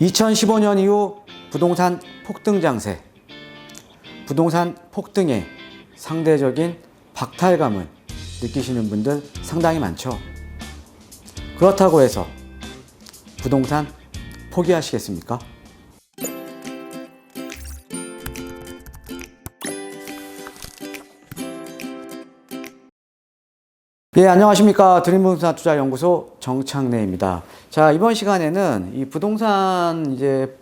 2015년 이후 부동산 폭등 장세, 부동산 폭등에 상대적인 박탈감을 느끼시는 분들 상당히 많죠. 그렇다고 해서 부동산 포기하시겠습니까? 예, 안녕하십니까. 드림부동산 투자연구소 정창래입니다. 자, 이번 시간에는 이 부동산 이제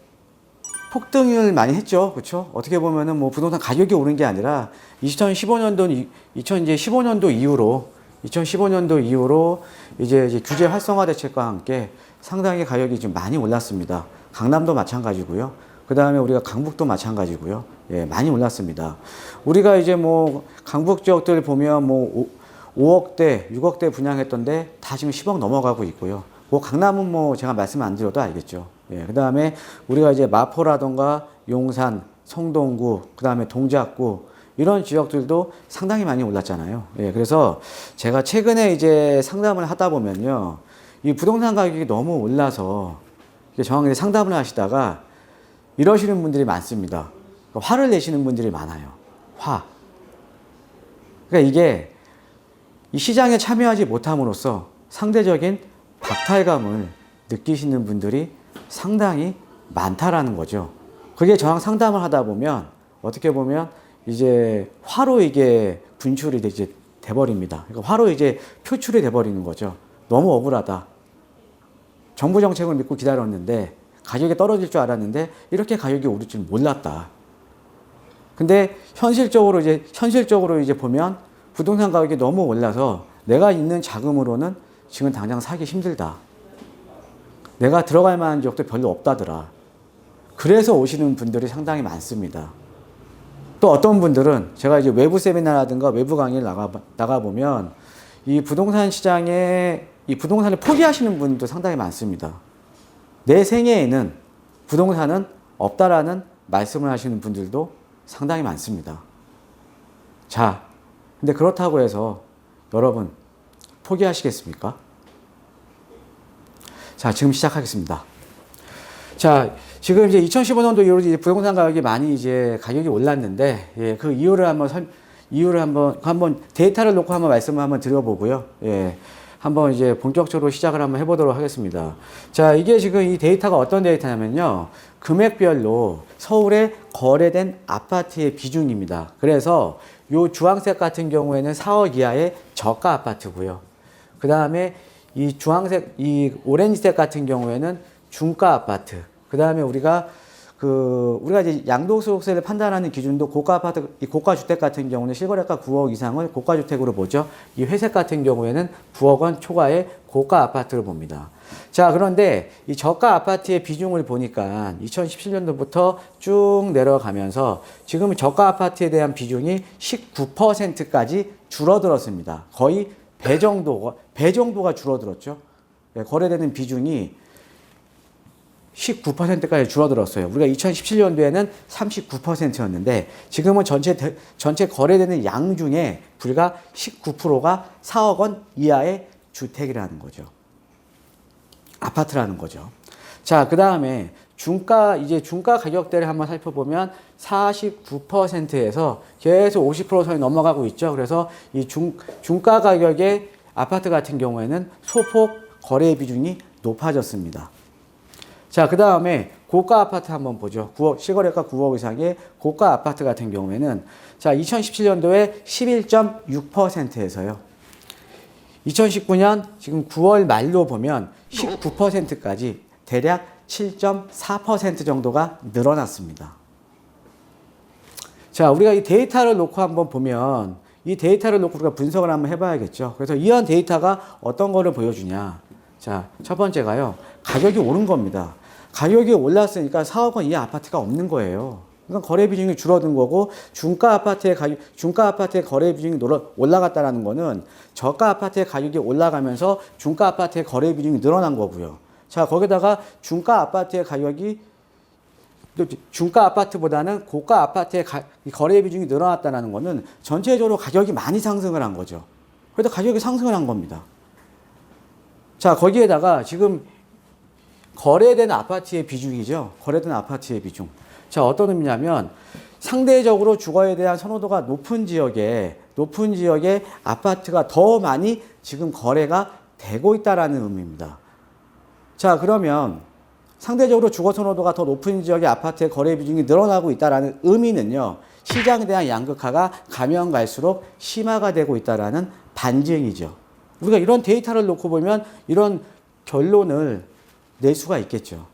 폭등을 많이 했죠. 그렇죠? 어떻게 보면은 뭐 부동산 가격이 오른 게 아니라 2015년도 2015년도 이후로 2015년도 이후로 이제, 이제 규제 활성화 대책과 함께 상당히 가격이 좀 많이 올랐습니다. 강남도 마찬가지고요. 그 다음에 우리가 강북도 마찬가지고요. 예, 많이 올랐습니다. 우리가 이제 뭐 강북 지역들 보면 뭐 5, 억대 6억대 분양했던데 다 지금 10억 넘어가고 있고요. 뭐 강남은 뭐 제가 말씀 안 드려도 알겠죠. 예, 그 다음에 우리가 이제 마포라던가 용산, 성동구, 그 다음에 동작구 이런 지역들도 상당히 많이 올랐잖아요. 예, 그래서 제가 최근에 이제 상담을 하다 보면요. 이 부동산 가격이 너무 올라서 정확하게 상담을 하시다가 이러시는 분들이 많습니다. 그러니까 화를 내시는 분들이 많아요. 화. 그러니까 이게 이 시장에 참여하지 못함으로써 상대적인 박탈감을 느끼시는 분들이 상당히 많다라는 거죠. 그게 저랑 상담을 하다 보면 어떻게 보면 이제 화로 이게 분출이 이제 돼버립니다. 그러니까 화로 이제 표출이 돼버리는 거죠. 너무 억울하다. 정부 정책을 믿고 기다렸는데 가격이 떨어질 줄 알았는데 이렇게 가격이 오를 줄 몰랐다. 근데 현실적으로 이제 현실적으로 이제 보면 부동산 가격이 너무 올라서 내가 있는 자금으로는 지금 당장 사기 힘들다. 내가 들어갈 만한 지역도 별로 없다더라. 그래서 오시는 분들이 상당히 많습니다. 또 어떤 분들은 제가 이제 외부 세미나라든가 외부 강의를 나가, 나가보면 이 부동산 시장에 이 부동산을 포기하시는 분도 상당히 많습니다. 내 생애에는 부동산은 없다라는 말씀을 하시는 분들도 상당히 많습니다. 자, 근데 그렇다고 해서 여러분 포기하시겠습니까? 자, 지금 시작하겠습니다. 자, 지금 이제 2015년도 이후로 이제 부동산 가격이 많이 이제 가격이 올랐는데, 예, 그 이유를 한번 설, 이유를 한번, 한번 데이터를 놓고 한번 말씀을 한번 드려보고요. 예. 한번 이제 본격적으로 시작을 한번 해보도록 하겠습니다. 자, 이게 지금 이 데이터가 어떤 데이터냐면요. 금액별로 서울에 거래된 아파트의 비중입니다. 그래서 요 주황색 같은 경우에는 4억 이하의 저가 아파트고요. 그 다음에 이 주황색, 이 오렌지색 같은 경우에는 중가 아파트. 그 다음에 우리가 그 우리가 이제 양도소득세를 판단하는 기준도 고가 아파트, 이 고가 주택 같은 경우는 실거래가 9억 이상을 고가 주택으로 보죠. 이 회색 같은 경우에는 9억 원 초과의 고가 아파트를 봅니다. 자, 그런데 이 저가 아파트의 비중을 보니까 2017년도부터 쭉 내려가면서 지금 저가 아파트에 대한 비중이 19%까지 줄어들었습니다. 거의 배 정도가, 배 정도가 줄어들었죠. 예, 거래되는 비중이 19%까지 줄어들었어요. 우리가 2017년도에는 39%였는데 지금은 전체 대- 전체 거래되는 양 중에 불과 19%가 4억 원 이하의 주택이라는 거죠. 아파트라는 거죠. 자, 그다음에 중가 이제 중가 가격대를 한번 살펴보면 49%에서 계속 50% 선이 넘어가고 있죠. 그래서 이 중, 중가 가격의 아파트 같은 경우에는 소폭 거래 비중이 높아졌습니다. 자, 그 다음에 고가 아파트 한번 보죠. 9억, 시거래가 9억 이상의 고가 아파트 같은 경우에는 자, 2017년도에 11.6%에서요. 2019년 지금 9월 말로 보면 19%까지 대략 7.4% 정도가 늘어났습니다. 자, 우리가 이 데이터를 놓고 한번 보면 이 데이터를 놓고 우리가 분석을 한번 해봐야겠죠. 그래서 이런 데이터가 어떤 거를 보여주냐. 자, 첫 번째가요. 가격이 오른 겁니다. 가격이 올랐으니까 4억 원 이하 아파트가 없는 거예요. 그러니까 거래 비중이 줄어든 거고 중가 아파트의 가격, 중가 아파트의 거래 비중이 올라갔다라는 거는 저가 아파트의 가격이 올라가면서 중가 아파트의 거래 비중이 늘어난 거고요. 자, 거기다가 중가 아파트의 가격이 또 중가 아파트보다는 고가 아파트의 가- 이 거래 비중이 늘어났다는 거는 전체적으로 가격이 많이 상승을 한 거죠. 그래도 가격이 상승을 한 겁니다. 자, 거기에다가 지금 거래된 아파트의 비중이죠. 거래된 아파트의 비중. 자, 어떤 의미냐면 상대적으로 주거에 대한 선호도가 높은 지역에 높은 지역에 아파트가 더 많이 지금 거래가 되고 있다라는 의미입니다. 자, 그러면 상대적으로 주거 선호도가 더 높은 지역의 아파트의 거래 비중이 늘어나고 있다라는 의미는요. 시장에 대한 양극화가 가면 갈수록 심화가 되고 있다라는 반증이죠. 우리가 이런 데이터를 놓고 보면 이런 결론을 낼 수가 있겠죠.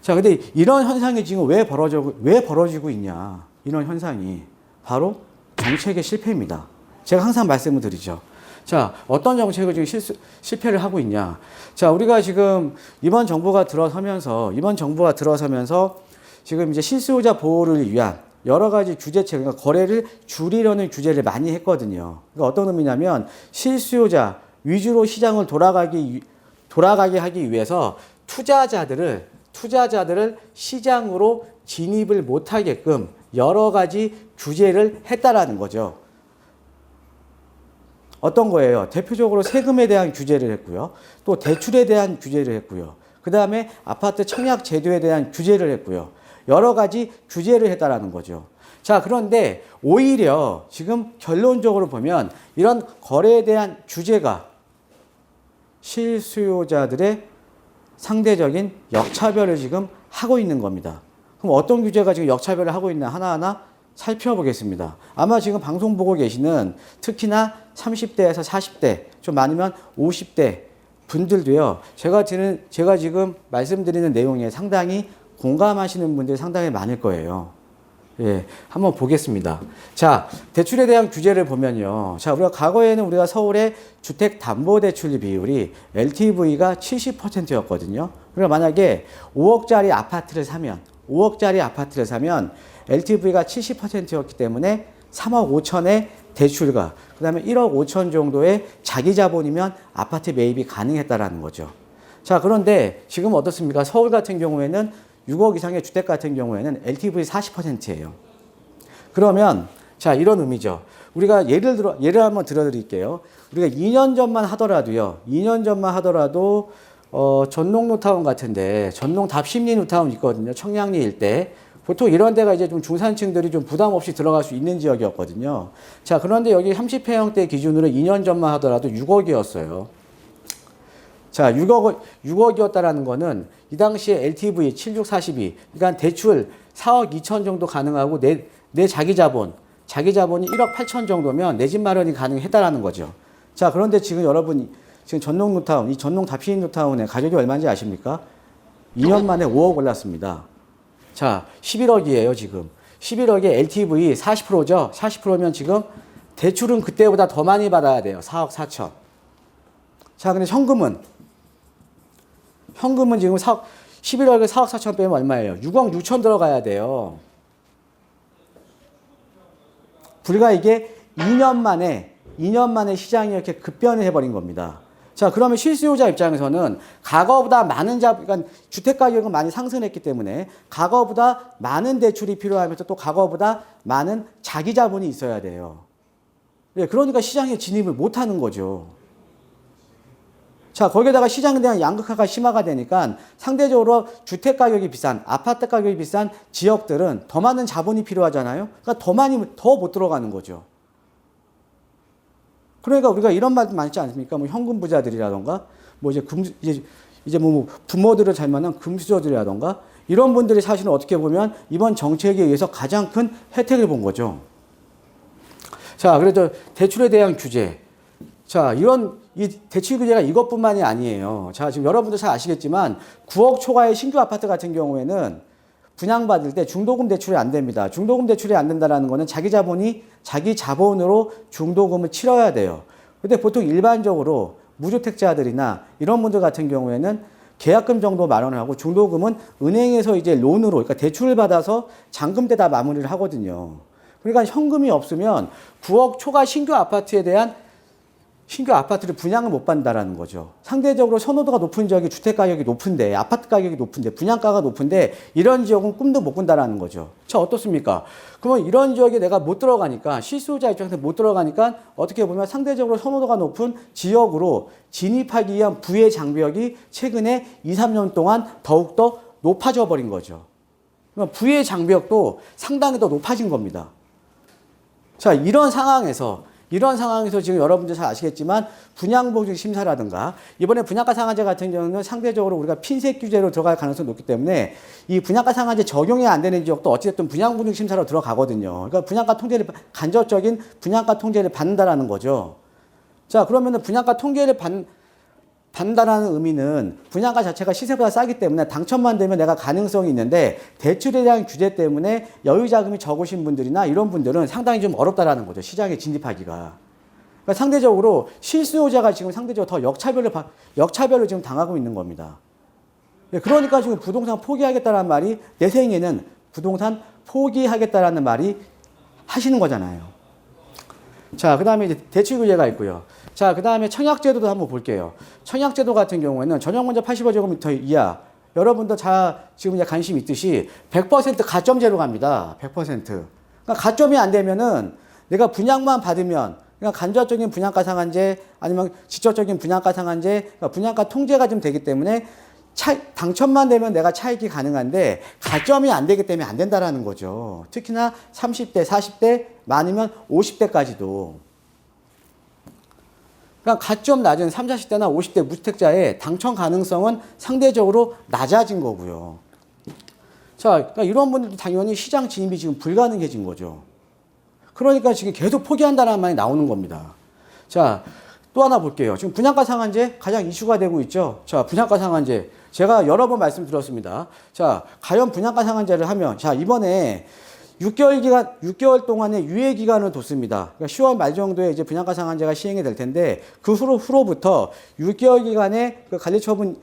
자, 근데 이런 현상이 지금 왜 벌어지고, 왜 벌어지고 있냐. 이런 현상이. 바로 정책의 실패입니다. 제가 항상 말씀을 드리죠. 자, 어떤 정책을 지금 실수, 실패를 하고 있냐. 자, 우리가 지금 이번 정부가 들어서면서, 이번 정부가 들어서면서 지금 이제 실수요자 보호를 위한 여러 가지 규제책, 그러니까 거래를 줄이려는 규제를 많이 했거든요. 그러니까 어떤 의미냐면 실수요자 위주로 시장을 돌아가기, 위- 돌아가게 하기 위해서 투자자들을, 투자자들을 시장으로 진입을 못하게끔 여러 가지 규제를 했다라는 거죠. 어떤 거예요? 대표적으로 세금에 대한 규제를 했고요. 또 대출에 대한 규제를 했고요. 그 다음에 아파트 청약 제도에 대한 규제를 했고요. 여러 가지 규제를 했다라는 거죠. 자, 그런데 오히려 지금 결론적으로 보면 이런 거래에 대한 규제가 실수요자들의 상대적인 역차별을 지금 하고 있는 겁니다. 그럼 어떤 규제가 지금 역차별을 하고 있나 하나하나 살펴보겠습니다. 아마 지금 방송 보고 계시는 특히나 30대에서 40대, 좀 많으면 50대 분들도요. 제가 드는 제가 지금 말씀드리는 내용에 상당히 공감하시는 분들이 상당히 많을 거예요. 예, 한번 보겠습니다. 자, 대출에 대한 규제를 보면요. 자, 우리가 과거에는 우리가 서울의 주택 담보 대출 비율이 LTV가 70%였거든요. 그러니까 만약에 5억짜리 아파트를 사면 5억짜리 아파트를 사면 LTV가 70%였기 때문에 3억 5천의 대출과 그다음에 1억 5천 정도의 자기 자본이면 아파트 매입이 가능했다라는 거죠. 자, 그런데 지금 어떻습니까? 서울 같은 경우에는 6억 이상의 주택 같은 경우에는 LTV 40%예요. 그러면 자, 이런 의미죠. 우리가 예를 들어 예를 한번 들어 드릴게요. 우리가 2년 전만 하더라도요. 2년 전만 하더라도 어, 전농 노타운 같은데 전농 답심리 노타운 있거든요. 청량리 일대. 보통 이런 데가 이제 좀 중산층들이 좀 부담 없이 들어갈 수 있는 지역이었거든요. 자, 그런데 여기 30평형대 기준으로 2년 전만 하더라도 6억이었어요. 자, 6억, 6억이었다라는 거는 이 당시에 LTV 7642, 그러니까 대출 4억 2천 정도 가능하고 내, 내 자기 자본, 자기 자본이 1억 8천 정도면 내 집 마련이 가능했다라는 거죠. 자, 그런데 지금 여러분, 지금 전농 노타운, 이 전농 답신 노타운의 가격이 얼마인지 아십니까? 2년 만에 5억 올랐습니다. 자, 11억이에요, 지금. 11억에 LTV 40%죠? 40%면 지금 대출은 그때보다 더 많이 받아야 돼요. 4억 4천. 자, 근데 현금은 현금은 지금 4억, 11억에 4억 4천 빼면 얼마예요? 6억 6천 들어가야 돼요. 불과 이게 2년 만에, 2년 만에 시장이 이렇게 급변을 해버린 겁니다. 자, 그러면 실수요자 입장에서는 과거보다 많은 자, 그러니까 주택 가격은 많이 상승했기 때문에 과거보다 많은 대출이 필요하면서 또 과거보다 많은 자기 자본이 있어야 돼요. 예, 그러니까 시장에 진입을 못 하는 거죠. 자, 거기에다가 시장에 대한 양극화가 심화가 되니까 상대적으로 주택 가격이 비싼, 아파트 가격이 비싼 지역들은 더 많은 자본이 필요하잖아요. 그러니까 더 많이, 더 못 들어가는 거죠. 그러니까 우리가 이런 말 많지 않습니까? 뭐 현금 부자들이라던가, 뭐 이제 금, 이제, 이제 뭐 부모들을 잘 만난 금수저들이라던가, 이런 분들이 사실은 어떻게 보면 이번 정책에 의해서 가장 큰 혜택을 본 거죠. 자, 그래도 대출에 대한 규제. 자, 이런 이 대출 규제가 이것뿐만이 아니에요. 자, 지금 여러분들 잘 아시겠지만 9억 초과의 신규 아파트 같은 경우에는 분양받을 때 중도금 대출이 안 됩니다. 중도금 대출이 안 된다라는 거는 자기 자본이 자기 자본으로 중도금을 치러야 돼요. 근데 보통 일반적으로 무주택자들이나 이런 분들 같은 경우에는 계약금 정도 마련을 하고 중도금은 은행에서 이제 론으로 그러니까 대출을 받아서 잔금 때다 마무리를 하거든요. 그러니까 현금이 없으면 9억 초과 신규 아파트에 대한 신규 아파트를 분양을 못 받는다라는 거죠. 상대적으로 선호도가 높은 지역이 주택 가격이 높은데 아파트 가격이 높은데 분양가가 높은데 이런 지역은 꿈도 못 꾼다라는 거죠. 자 어떻습니까? 그러면 이런 지역에 내가 못 들어가니까 실수요자 입장에서 못 들어가니까 어떻게 보면 상대적으로 선호도가 높은 지역으로 진입하기 위한 부의 장벽이 최근에 2, 3년 동안 더욱더 높아져 버린 거죠. 그러니까 부의 장벽도 상당히 더 높아진 겁니다. 자, 이런 상황에서 이런 상황에서 지금 여러분들 잘 아시겠지만 분양보증 심사라든가 이번에 분양가 상한제 같은 경우는 상대적으로 우리가 핀셋 규제로 들어갈 가능성이 높기 때문에 이 분양가 상한제 적용이 안 되는 지역도 어찌됐든 분양보증 심사로 들어가거든요. 그러니까 분양가 통제를 간접적인 분양가 통제를 받는다라는 거죠. 자, 그러면은 분양가 통계를 받, 받 는다라는 의미는 분양가 자체가 시세보다 싸기 때문에 당첨만 되면 내가 가능성이 있는데 대출에 대한 규제 때문에 여유 자금이 적으신 분들이나 이런 분들은 상당히 좀 어렵다라는 거죠. 시장에 진입하기가. 그러니까 상대적으로 실수요자가 지금 상대적으로 더 역차별을 받- 역차별을 지금 당하고 있는 겁니다. 네, 그러니까 지금 부동산 포기하겠다라는 말이 내 생에는 부동산 포기하겠다라는 말이 하시는 거잖아요. 자, 그 다음에 이제 대출 규제가 있고요. 자, 그 다음에 청약제도도 한번 볼게요. 청약제도 같은 경우에는 전용문자 85제곱미터 이하, 여러분도 자, 지금 이제 관심 있듯이 100% 가점제로 갑니다. 100%. 그러니까 가점이 안 되면은 내가 분양만 받으면 그냥 간접적인 분양가 상한제 아니면 직접적인 분양가 상한제, 그러니까 분양가 통제가 좀 되기 때문에 차, 당첨만 되면 내가 차익이 가능한데 가점이 안 되기 때문에 안 된다라는 거죠. 특히나 30대, 40대, 많으면 50대까지도. 그러니까 가점 낮은 3, 40대나 50대 무주택자의 당첨 가능성은 상대적으로 낮아진 거고요. 자, 그러니까 이런 분들도 당연히 시장 진입이 지금 불가능해진 거죠. 그러니까 지금 계속 포기한다는 말이 나오는 겁니다. 자, 또 하나 볼게요. 지금 분양가 상한제 가장 이슈가 되고 있죠. 자, 분양가 상한제. 제가 여러 번 말씀드렸습니다. 자, 과연 분양가 상한제를 하면, 자, 이번에 6개월 기간, 6개월 동안의 유예 기간을 뒀습니다. 그러니까 10월 말 정도에 이제 분양가 상한제가 시행이 될 텐데, 그 후로, 후로부터 6개월 기간에 그 관리 처분,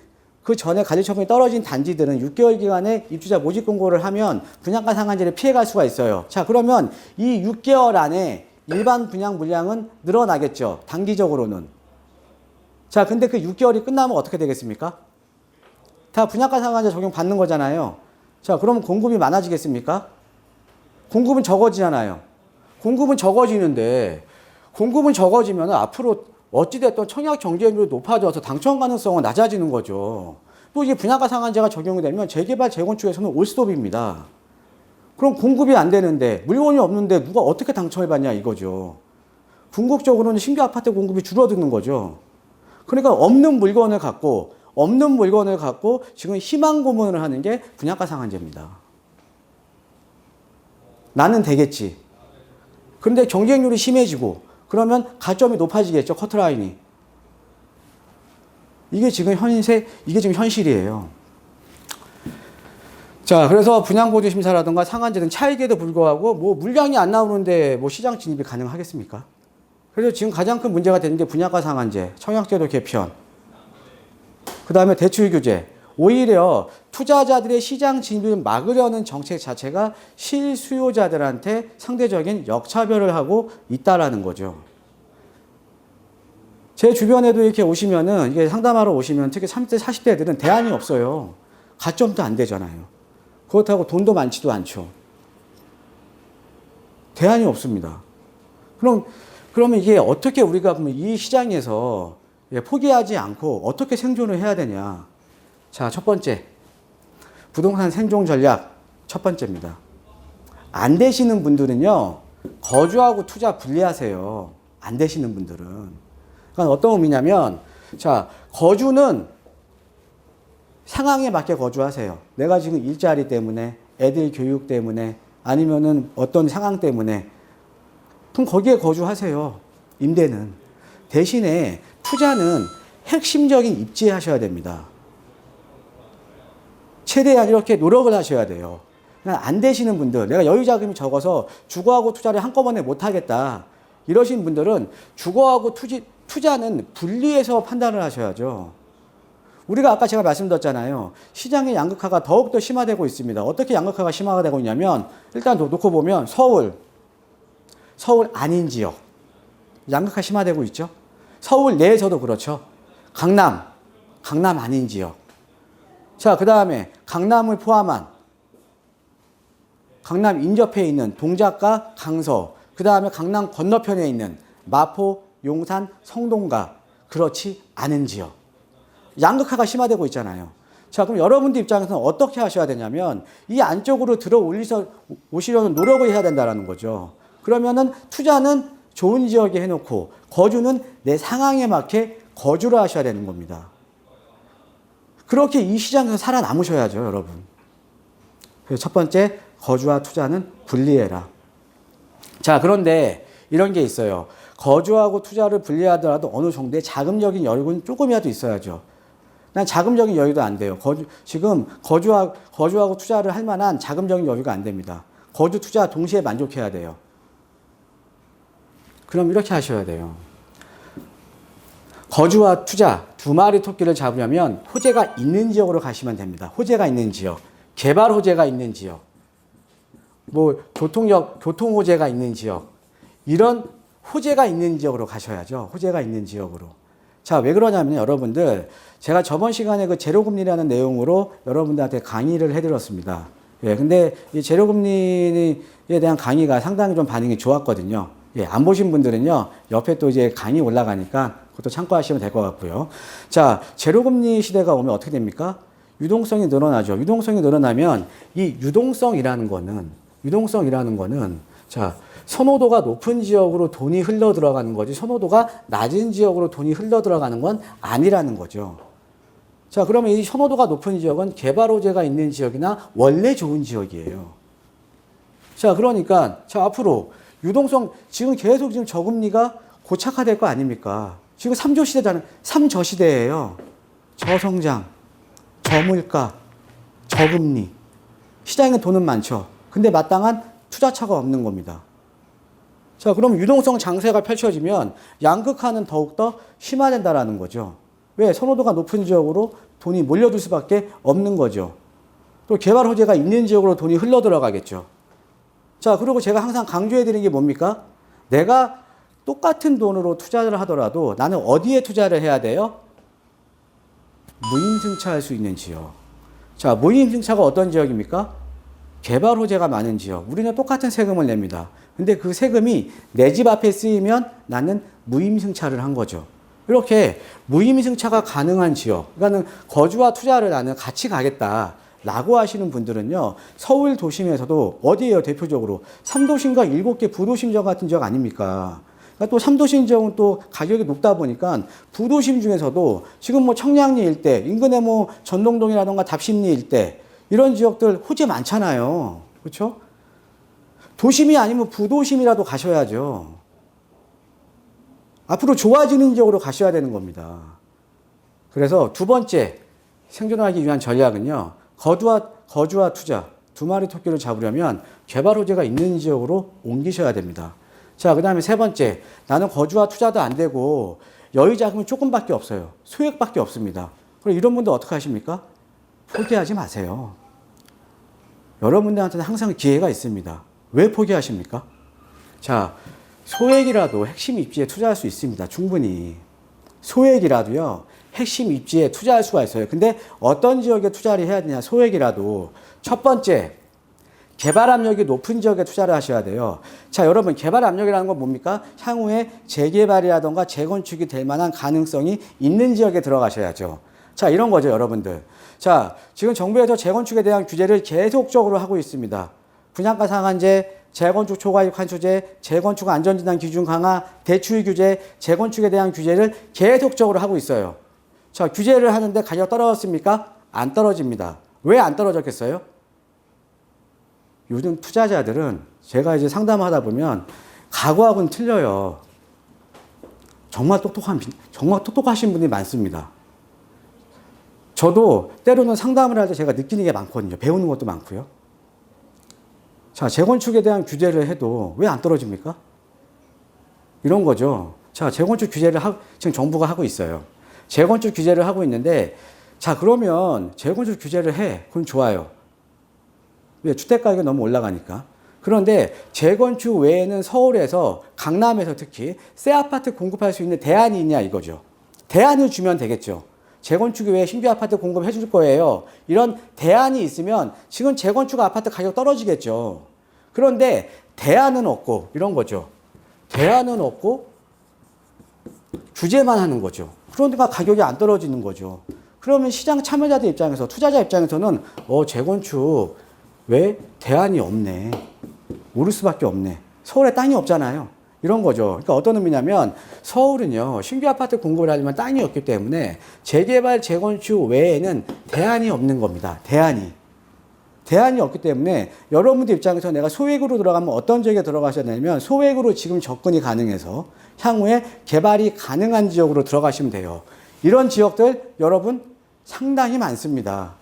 그 전에 관리 처분이 떨어진 단지들은 6개월 기간에 입주자 모집 공고를 하면 분양가 상한제를 피해갈 수가 있어요. 자, 그러면 이 6개월 안에 일반 분양 물량은 늘어나겠죠. 단기적으로는. 자, 근데 그 6개월이 끝나면 어떻게 되겠습니까? 다 분양가 상한제 적용 받는 거잖아요. 자, 그러면 공급이 많아지겠습니까? 공급은 적어지잖아요. 공급은 적어지는데 공급은 적어지면 앞으로 어찌됐든 청약 경쟁률이 높아져서 당첨 가능성은 낮아지는 거죠. 또 이게 분양가 상한제가 적용이 되면 재개발 재건축에서는 올스톱입니다. 그럼 공급이 안 되는데 물건이 없는데 누가 어떻게 당첨을 받냐 이거죠. 궁극적으로는 신규 아파트 공급이 줄어드는 거죠. 그러니까 없는 물건을 갖고 없는 물건을 갖고 지금 희망 고문을 하는 게 분양가 상한제입니다. 나는 되겠지. 그런데 경쟁률이 심해지고 그러면 가점이 높아지겠죠 커트라인이. 이게 지금 현세 이게 지금 현실이에요. 자, 그래서 분양보조 심사라든가 상한제 등 차익에도 불구하고 뭐 물량이 안 나오는데 뭐 시장 진입이 가능하겠습니까? 그래서 지금 가장 큰 문제가 되는 게 분양가 상한제, 청약제도 개편, 그 다음에 대출 규제. 오히려 투자자들의 시장 진입을 막으려는 정책 자체가 실수요자들한테 상대적인 역차별을 하고 있다라는 거죠. 제 주변에도 이렇게 오시면은 이게 상담하러 오시면 특히 30대, 40대들은 대안이 없어요. 가점도 안 되잖아요. 그렇다고 돈도 많지도 않죠. 대안이 없습니다. 그럼 그러면 이게 어떻게 우리가 이 시장에서 예, 포기하지 않고 어떻게 생존을 해야 되냐? 자, 첫 번째. 부동산 생존 전략 첫 번째입니다. 안 되시는 분들은요. 거주하고 투자 분리하세요. 안 되시는 분들은. 그러니까 어떤 의미냐면 자, 거주는 상황에 맞게 거주하세요. 내가 지금 일자리 때문에, 애들 교육 때문에, 아니면은 어떤 상황 때문에, 그럼 거기에 거주하세요. 임대는. 대신에 투자는 핵심적인 입지하셔야 됩니다. 최대한 이렇게 노력을 하셔야 돼요. 안 되시는 분들, 내가 여유 자금이 적어서 주거하고 투자를 한꺼번에 못 하겠다. 이러신 분들은 주거하고 투지, 투자는 분리해서 판단을 하셔야죠. 우리가 아까 제가 말씀드렸잖아요. 시장의 양극화가 더욱더 심화되고 있습니다. 어떻게 양극화가 심화가 되고 있냐면, 일단 놓고 보면 서울, 서울 아닌 지역, 양극화 심화되고 있죠. 서울 내에서도 그렇죠. 강남, 강남 아닌 지역. 자, 그 다음에 강남을 포함한 강남 인접해 있는 동작과 강서, 그 다음에 강남 건너편에 있는 마포, 용산, 성동가, 그렇지 않은 지역. 양극화가 심화되고 있잖아요. 자, 그럼 여러분들 입장에서는 어떻게 하셔야 되냐면 이 안쪽으로 들어 올리서 오시려는 노력을 해야 된다는 거죠. 그러면은 투자는 좋은 지역에 해놓고 거주는 내 상황에 맞게 거주를 하셔야 되는 겁니다. 그렇게 이 시장에서 살아남으셔야죠, 여러분. 그래서 첫 번째, 거주와 투자는 분리해라. 자, 그런데 이런 게 있어요. 거주하고 투자를 분리하더라도 어느 정도의 자금적인 여유는 조금이라도 있어야죠. 난 자금적인 여유도 안 돼요. 거주, 지금 거주하, 거주하고 투자를 할 만한 자금적인 여유가 안 됩니다. 거주, 투자 동시에 만족해야 돼요. 그럼 이렇게 하셔야 돼요. 거주와 투자 두 마리 토끼를 잡으려면 호재가 있는 지역으로 가시면 됩니다. 호재가 있는 지역, 개발 호재가 있는 지역, 뭐 교통력, 교통 호재가 있는 지역, 이런 호재가 있는 지역으로 가셔야죠. 호재가 있는 지역으로. 자, 왜 그러냐면 여러분들 제가 저번 시간에 그 제로금리라는 내용으로 여러분들한테 강의를 해드렸습니다. 예, 근데 이 제로금리에 대한 강의가 상당히 좀 반응이 좋았거든요. 예, 안 보신 분들은요, 옆에 또 이제 강의 올라가니까 그것도 참고하시면 될 것 같고요. 자, 제로금리 시대가 오면 어떻게 됩니까? 유동성이 늘어나죠. 유동성이 늘어나면 이 유동성이라는 거는, 유동성이라는 거는, 자, 선호도가 높은 지역으로 돈이 흘러 들어가는 거지, 선호도가 낮은 지역으로 돈이 흘러 들어가는 건 아니라는 거죠. 자, 그러면 이 선호도가 높은 지역은 개발 호재가 있는 지역이나 원래 좋은 지역이에요. 자, 그러니까, 자, 앞으로 유동성, 지금 계속 지금 저금리가 고착화될 거 아닙니까? 지금 3조 시대잖아요. 3저 시대예요. 저성장, 저물가, 저금리. 시장에 돈은 많죠. 근데 마땅한 투자처가 없는 겁니다. 자, 그럼 유동성 장세가 펼쳐지면 양극화는 더욱더 심화된다라는 거죠. 왜? 선호도가 높은 지역으로 돈이 몰려들 수밖에 없는 거죠. 또 개발 호재가 있는 지역으로 돈이 흘러 들어가겠죠. 자, 그리고 제가 항상 강조해 드리는 게 뭡니까? 내가 똑같은 돈으로 투자를 하더라도 나는 어디에 투자를 해야 돼요? 무임승차할 수 있는 지역. 자, 무임승차가 어떤 지역입니까? 개발 호재가 많은 지역. 우리는 똑같은 세금을 냅니다. 근데 그 세금이 내 집 앞에 쓰이면 나는 무임승차를 한 거죠. 이렇게 무임승차가 가능한 지역, 그러니까는 거주와 투자를 나는 같이 가겠다. 라고 하시는 분들은요, 서울 도심에서도 어디에요, 대표적으로? 3도심과 7개 부도심 지역 같은 지역 아닙니까? 그러니까 또 3도심 지역은 또 가격이 높다 보니까 부도심 중에서도 지금 뭐 청량리 일대, 인근에 뭐 전동동이라던가 답심리 일대, 이런 지역들 호재 많잖아요. 그렇죠? 도심이 아니면 부도심이라도 가셔야죠. 앞으로 좋아지는 지역으로 가셔야 되는 겁니다. 그래서 두 번째 생존하기 위한 전략은요. 거주와 거주와 투자 두 마리 토끼를 잡으려면 개발 호재가 있는 지역으로 옮기셔야 됩니다. 자, 그 다음에 세 번째. 나는 거주와 투자도 안 되고 여유 자금이 조금밖에 없어요. 소액밖에 없습니다. 그럼 이런 분들 어떻게 하십니까? 포기하지 마세요. 여러분들한테는 항상 기회가 있습니다. 왜 포기하십니까? 자, 소액이라도 핵심 입지에 투자할 수 있습니다. 충분히. 소액이라도요, 핵심 입지에 투자할 수가 있어요. 근데 어떤 지역에 투자를 해야 되냐, 소액이라도. 첫 번째, 개발 압력이 높은 지역에 투자를 하셔야 돼요. 자, 여러분, 개발 압력이라는 건 뭡니까? 향후에 재개발이라던가 재건축이 될 만한 가능성이 있는 지역에 들어가셔야죠. 자, 이런 거죠, 여러분들. 자, 지금 정부에서 재건축에 대한 규제를 계속적으로 하고 있습니다. 분양가 상한제, 재건축 초과이익 환수제, 재건축 안전진단 기준 강화, 대출 규제, 재건축에 대한 규제를 계속적으로 하고 있어요. 자, 규제를 하는데 가격 떨어졌습니까? 안 떨어집니다. 왜 안 떨어졌겠어요? 요즘 투자자들은 제가 이제 상담하다 보면 과거하고는 틀려요. 정말 똑똑한, 정말 똑똑하신 분이 많습니다. 저도 때로는 상담을 할 때 제가 느끼는 게 많거든요. 배우는 것도 많고요. 자, 재건축에 대한 규제를 해도 왜 안 떨어집니까? 이런 거죠. 자, 재건축 규제를 하, 지금 정부가 하고 있어요. 재건축 규제를 하고 있는데, 자, 그러면 재건축 규제를 해. 그럼 좋아요. 왜? 주택 가격이 너무 올라가니까. 그런데 재건축 외에는 서울에서 강남에서 특히 새 아파트 공급할 수 있는 대안이 있냐 이거죠. 대안을 주면 되겠죠. 재건축 외에 신규 아파트 공급해 줄 거예요. 이런 대안이 있으면 지금 재건축 아파트 가격 떨어지겠죠. 그런데 대안은 없고 이런 거죠. 대안은 없고 주제만 하는 거죠. 그러니까 가격이 안 떨어지는 거죠. 그러면 시장 참여자들 입장에서 투자자 입장에서는 어 재건축 왜 대안이 없네. 오를 수밖에 없네. 서울에 땅이 없잖아요. 이런 거죠. 그러니까 어떤 의미냐면 서울은요 신규 아파트 공급을 하려면 땅이 없기 때문에 재개발 재건축 외에는 대안이 없는 겁니다. 대안이. 대안이 없기 때문에 여러분들 입장에서 내가 소액으로 들어가면 어떤 지역에 들어가셔야 되냐면 소액으로 지금 접근이 가능해서 향후에 개발이 가능한 지역으로 들어가시면 돼요. 이런 지역들 여러분 상당히 많습니다.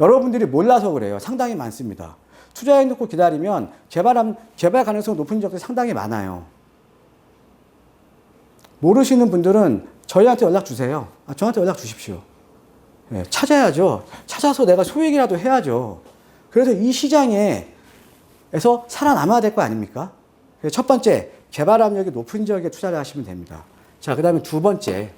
여러분들이 몰라서 그래요. 상당히 많습니다. 투자해 놓고 기다리면 개발함, 개발 가능성 높은 지역들이 상당히 많아요. 모르시는 분들은 저희한테 연락 주세요. 아, 저한테 연락 주십시오. 예, 찾아야죠. 찾아서 내가 소액이라도 해야죠. 그래서 이 시장에서 살아남아야 될 거 아닙니까? 첫 번째, 개발 압력이 높은 지역에 투자를 하시면 됩니다. 자, 그 다음에 두 번째.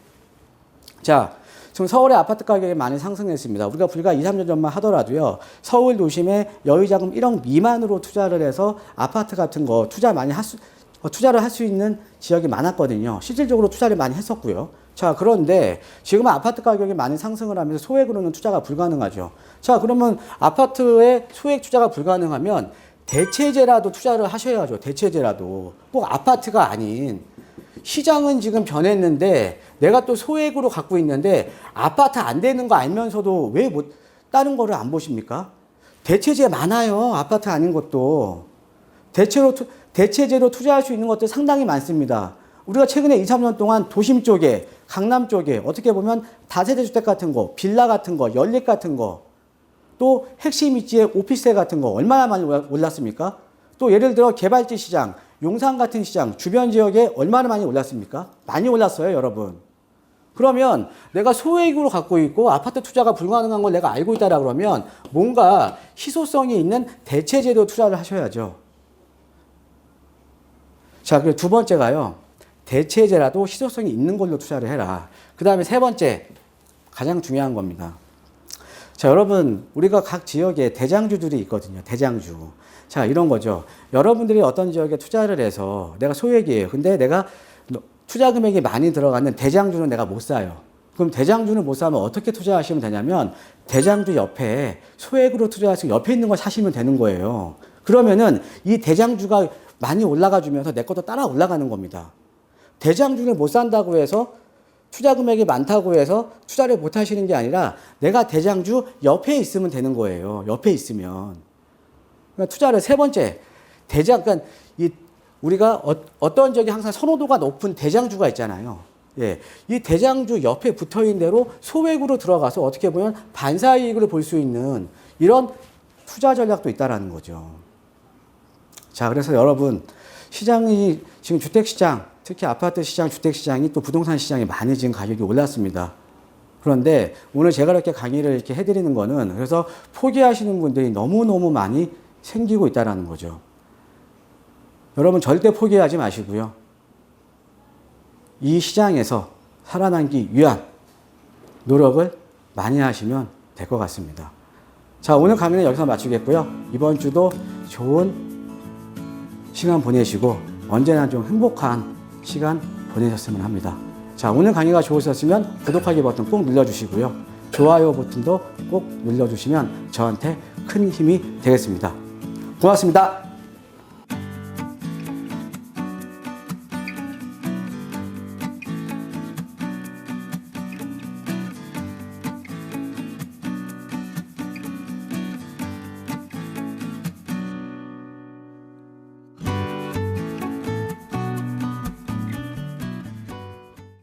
자, 지금 서울의 아파트 가격이 많이 상승했습니다. 우리가 불과 2, 3년 전만 하더라도요. 서울 도심에 여유 자금 1억 미만으로 투자를 해서 아파트 같은 거 투자 많이 할 수, 어, 투자를 할 수 있는 지역이 많았거든요. 실질적으로 투자를 많이 했었고요. 자, 그런데 지금 아파트 가격이 많이 상승을 하면서 소액으로는 투자가 불가능하죠. 자, 그러면 아파트에 소액 투자가 불가능하면 대체제라도 투자를 하셔야죠. 대체제라도. 꼭 아파트가 아닌. 시장은 지금 변했는데 내가 또 소액으로 갖고 있는데 아파트 안 되는 거 알면서도 왜 못, 다른 거를 안 보십니까? 대체제 많아요. 아파트 아닌 것도. 대체로, 투- 대체제로 투자할 수 있는 것들 상당히 많습니다. 우리가 최근에 2, 3년 동안 도심 쪽에, 강남 쪽에 어떻게 보면 다세대 주택 같은 거, 빌라 같은 거, 연립 같은 거, 또 핵심 입지의 오피스텔 같은 거 얼마나 많이 올랐습니까? 또 예를 들어 개발지 시장, 용산 같은 시장, 주변 지역에 얼마나 많이 올랐습니까? 많이 올랐어요, 여러분. 그러면 내가 소액으로 갖고 있고 아파트 투자가 불가능한 걸 내가 알고 있다라 그러면 뭔가 희소성이 있는 대체제도 투자를 하셔야죠. 자, 그리고 두 번째가요. 대체제라도 희소성이 있는 걸로 투자를 해라. 그 다음에 세 번째, 가장 중요한 겁니다. 자, 여러분, 우리가 각 지역에 대장주들이 있거든요. 대장주. 자, 이런 거죠. 여러분들이 어떤 지역에 투자를 해서 내가 소액이에요. 근데 내가 투자 금액이 많이 들어가는 대장주는 내가 못 사요. 그럼 대장주는 못 사면 어떻게 투자하시면 되냐면 대장주 옆에 소액으로 투자하시고 옆에 있는 걸 사시면 되는 거예요. 그러면은 이 대장주가 많이 올라가 주면서 내 것도 따라 올라가는 겁니다. 대장주를 못 산다고 해서 투자 금액이 많다고 해서 투자를 못 하시는 게 아니라 내가 대장주 옆에 있으면 되는 거예요. 옆에 있으면. 그러니까 투자를 세 번째 대장 그러니까 이 우리가 어, 떤 적이 항상 선호도가 높은 대장주가 있잖아요. 예. 이 대장주 옆에 붙어 있는 대로 소액으로 들어가서 어떻게 보면 반사 이익을 볼 수 있는 이런 투자 전략도 있다라는 거죠. 자, 그래서 여러분 시장이 지금 주택 시장, 특히 아파트 시장, 주택 시장이 또 부동산 시장이 많이 지금 가격이 올랐습니다. 그런데 오늘 제가 이렇게 강의를 이렇게 해드리는 거는 그래서 포기하시는 분들이 너무너무 많이 생기고 있다라는 거죠. 여러분 절대 포기하지 마시고요. 이 시장에서 살아남기 위한 노력을 많이 하시면 될 것 같습니다. 자, 오늘 강의는 여기서 마치겠고요. 이번 주도 좋은 시간 보내시고 언제나 좀 행복한 시간 보내셨으면 합니다. 자, 오늘 강의가 좋으셨으면 구독하기 버튼 꼭 눌러주시고요. 좋아요 버튼도 꼭 눌러주시면 저한테 큰 힘이 되겠습니다. 고맙습니다.